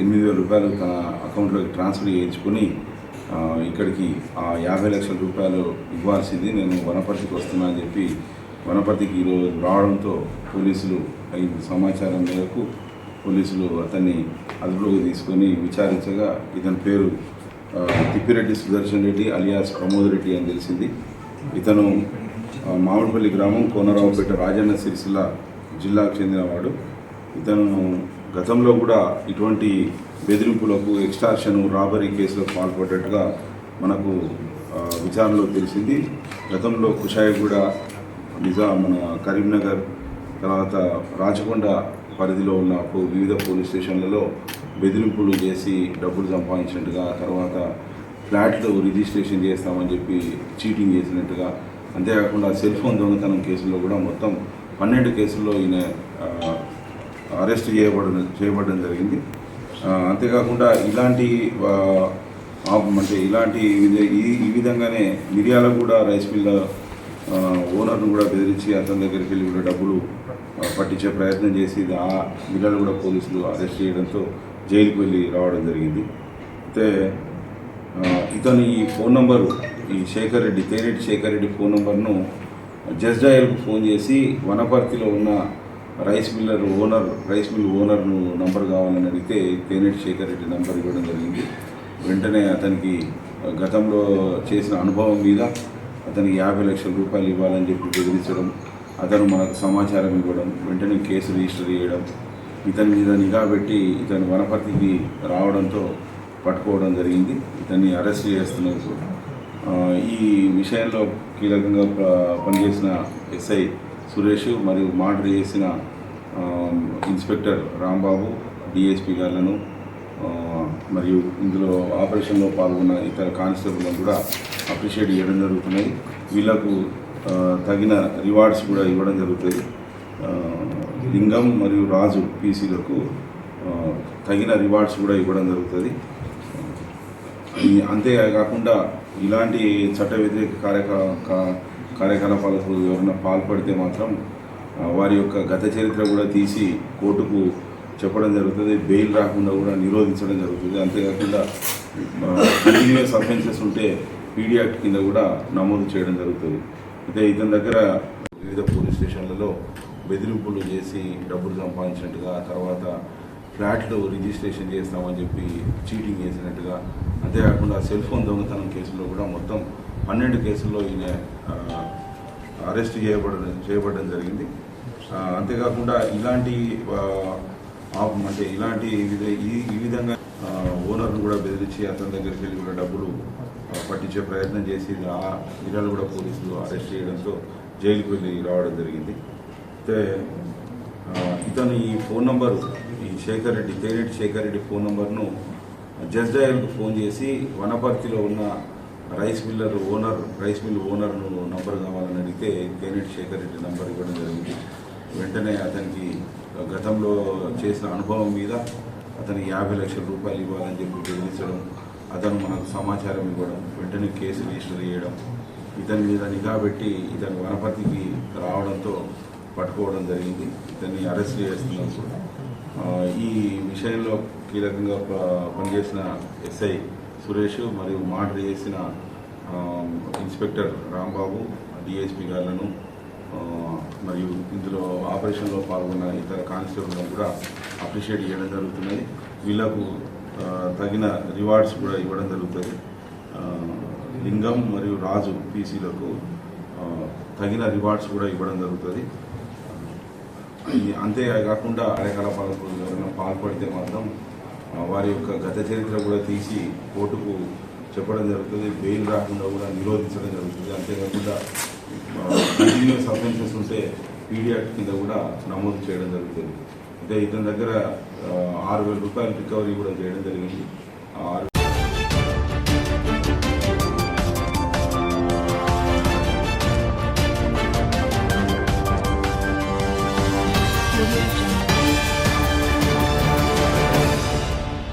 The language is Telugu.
ఎనిమిది వేల రూపాయలు తన అకౌంట్లోకి ట్రాన్స్ఫర్ చేయించుకుని ఇక్కడికి ఆ యాభై లక్షల రూపాయలు ఇవ్వాల్సింది నేను వనపర్తికి వస్తున్నా అని చెప్పి వనపర్తికి ఈరోజు రావడంతో పోలీసులు ఐదు సమాచారం మేరకు పోలీసులు అతన్ని అదుపులోకి తీసుకొని విచారించగా ఇతని పేరు తిప్పిరెడ్డి సుదర్శన్ రెడ్డి అలియాస్ ప్రమోద్ రెడ్డి అని తెలిసింది. ఇతను మామిడిపల్లి గ్రామం కోనరావుపేట రాజన్న సిరిసిల్ల జిల్లాకు చెందినవాడు. ఇతను గతంలో కూడా ఇటువంటి బెదిరింపులకు ఎక్స్టార్షన్ రాబరీ కేసులకు పాల్పడ్డట్టుగా మనకు విచారణలో తెలిసింది. గతంలో కుషాయిగూడ నిజా మన కరీంనగర్ తర్వాత రాచకొండ పరిధిలో ఉన్న వివిధ పోలీస్ స్టేషన్లలో బెదిరింపులు చేసి డబ్బులు సంపాదించినట్టుగా తర్వాత ఫ్లాట్లు రిజిస్ట్రేషన్ చేస్తామని చెప్పి చీటింగ్ చేసినట్టుగా అంతేకాకుండా సెల్ ఫోన్ దొంగతనం కేసుల్లో కూడా మొత్తం పన్నెండు కేసుల్లో ఈయన అరెస్ట్ చేయబడడం చేయబడడం జరిగింది. అంతేకాకుండా ఇలాంటి అంటే ఇలాంటి ఈ ఈ విధంగానే మిర్యాలగూడ రైస్ మిల్ ఓనర్ను కూడా బెదిరించి అతని దగ్గరికి వెళ్ళి కూడా డబ్బులు పట్టించే ప్రయత్నం చేసి ఆ మిల్లను కూడా పోలీసులు అరెస్ట్ చేయడంతో జైలుకి వెళ్ళి రావడం జరిగింది. అయితే ఇతను ఇతని ఈ ఫోన్ నంబరు ఈ శేఖర్ రెడ్డి తేరెడ్డి శేఖర్ రెడ్డి ఫోన్ నంబర్ను జస్ట్ డయల్కు ఫోన్ చేసి వనపర్తిలో ఉన్న rice miller owner rice mill ఓనర్ను number కావాలని అడిగితే తేనెటి శేఖర్ రెడ్డి నంబర్ ఇవ్వడం జరిగింది. వెంటనే అతనికి గతంలో చేసిన అనుభవం మీద అతనికి యాభై లక్షల రూపాయలు ఇవ్వాలని చెప్పి బెదిరించడం అతను మనకు సమాచారం ఇవ్వడం వెంటనే కేసు రిజిస్టర్ చేయడం ఇతని మీద నిఘా పెట్టి ఇతను వనపర్తికి రావడంతో పట్టుకోవడం జరిగింది. ఇతన్ని అరెస్ట్ చేస్తున్నారు ఈ విషయంలో కీలకంగా ప- పనిచేసిన ఎస్ఐ సురేష్ మరియు మాటర్ చేసిన ఇన్స్పెక్టర్ రాంబాబు డిఎస్పీ గారులను మరియు ఇందులో ఆపరేషన్లో పాల్గొన్న ఇతర కానిస్టేబుల్లను కూడా అప్రిషియేట్ చేయడం జరుగుతున్నాయి వీళ్ళకు తగిన రివార్డ్స్ కూడా ఇవ్వడం జరుగుతుంది. లింగం మరియు రాజు పీసీలకు తగిన రివార్డ్స్ కూడా ఇవ్వడం జరుగుతుంది. అంతేకాకుండా ఇలాంటి చట్ట వ్యతిరేక కార్యక కార్యకలాపాలకు ఎవరైనా పాల్పడితే మాత్రం వారి యొక్క గత చరిత్ర కూడా తీసి కోర్టుకు చెప్పడం జరుగుతుంది. బెయిల్ రాకుండా కూడా నిరోధించడం జరుగుతుంది. అంతేకాకుండా కంటిన్యూస్ అఫెన్సెస్ ఉంటే పీడీ యాక్ట్ కింద కూడా నమోదు చేయడం జరుగుతుంది. అయితే ఇతని దగ్గర వివిధ పోలీస్ స్టేషన్లలో బెదిరింపులు చేసి డబ్బులు సంపాదించినట్టుగా తర్వాత ఫ్లాట్లు రిజిస్ట్రేషన్ చేస్తామని చెప్పి చీటింగ్ చేసినట్టుగా అంతేకాకుండా సెల్ ఫోన్ దొంగతనం కేసులో కూడా మొత్తం పన్నెండు కేసుల్లో ఈయన అరెస్ట్ చేయబడడం చేయబడడం జరిగింది. అంతేకాకుండా ఇలాంటి అంటే ఇలాంటి ఈ ఈ విధంగా ఓనర్ను కూడా బెదిరించి అతని దగ్గరికి వెళ్ళి కూడా డబ్బులు పట్టించే ప్రయత్నం చేసి ఆ ఇరాలు కూడా పోలీసులు అరెస్ట్ చేయడంతో జైలుకు వెళ్ళి రావడం జరిగింది. అయితే ఇతను ఈ ఫోన్ నంబరు శేఖర్ రెడ్డి కేరెడ్డి శేఖర్ రెడ్డి ఫోన్ నెంబర్ను జస్ట్ డయల్కు ఫోన్ చేసి వనపర్తిలో ఉన్న rice miller owner rice mill ఓనర్ను number కావాలని అడిగితే తేనెటి శేఖర్ రెడ్డి నంబర్ ఇవ్వడం జరిగింది. వెంటనే అతనికి గతంలో చేసిన అనుభవం మీద అతనికి యాభై లక్షల రూపాయలు ఇవ్వాలని చెప్పి బెదిరించడం అతను మనకు సమాచారం ఇవ్వడం వెంటనే కేసు రిజిస్టర్ చేయడం ఇతని మీద నిఘా పెట్టి ఇతను వనపర్తికి రావడంతో పట్టుకోవడం జరిగింది. ఇతన్ని అరెస్ట్ చేస్తున్నాం కూడా ఈ విషయంలో కీలకంగా ప- పనిచేసిన ఎస్ఐ సురేష్ మరియు మాటర్ చేసిన ఇన్స్పెక్టర్ రాంబాబు డిఎస్పి గారులను మరియు ఇందులో ఆపరేషన్లో పాల్గొన్న ఇతర కానిస్టేబుల్లను కూడా అప్రిషియేట్ చేయడం జరుగుతున్నది. వీళ్ళకు తగిన రివార్డ్స్ కూడా ఇవ్వడం జరుగుతుంది. లింగం మరియు రాజు పీసీలకు తగిన రివార్డ్స్ కూడా ఇవ్వడం జరుగుతుంది. అంతేకాకుండా కార్యకలాపాలకు ఎవరైనా పాల్పడితే మాత్రం వారి యొక్క గత చరిత్ర కూడా తీసి కోర్టుకు చెప్పడం జరుగుతుంది. బెయిల్ రాకుండా కూడా నిరోధించడం జరుగుతుంది. అంతేకాకుండా కంటిన్యూస్ అఫెన్సెస్ ఉంటే పీడియాక్ట్ కింద కూడా నమోదు చేయడం జరుగుతుంది. అయితే ఇతని దగ్గర ఆరు వేల రూపాయల రికవరీ కూడా చేయడం జరిగింది.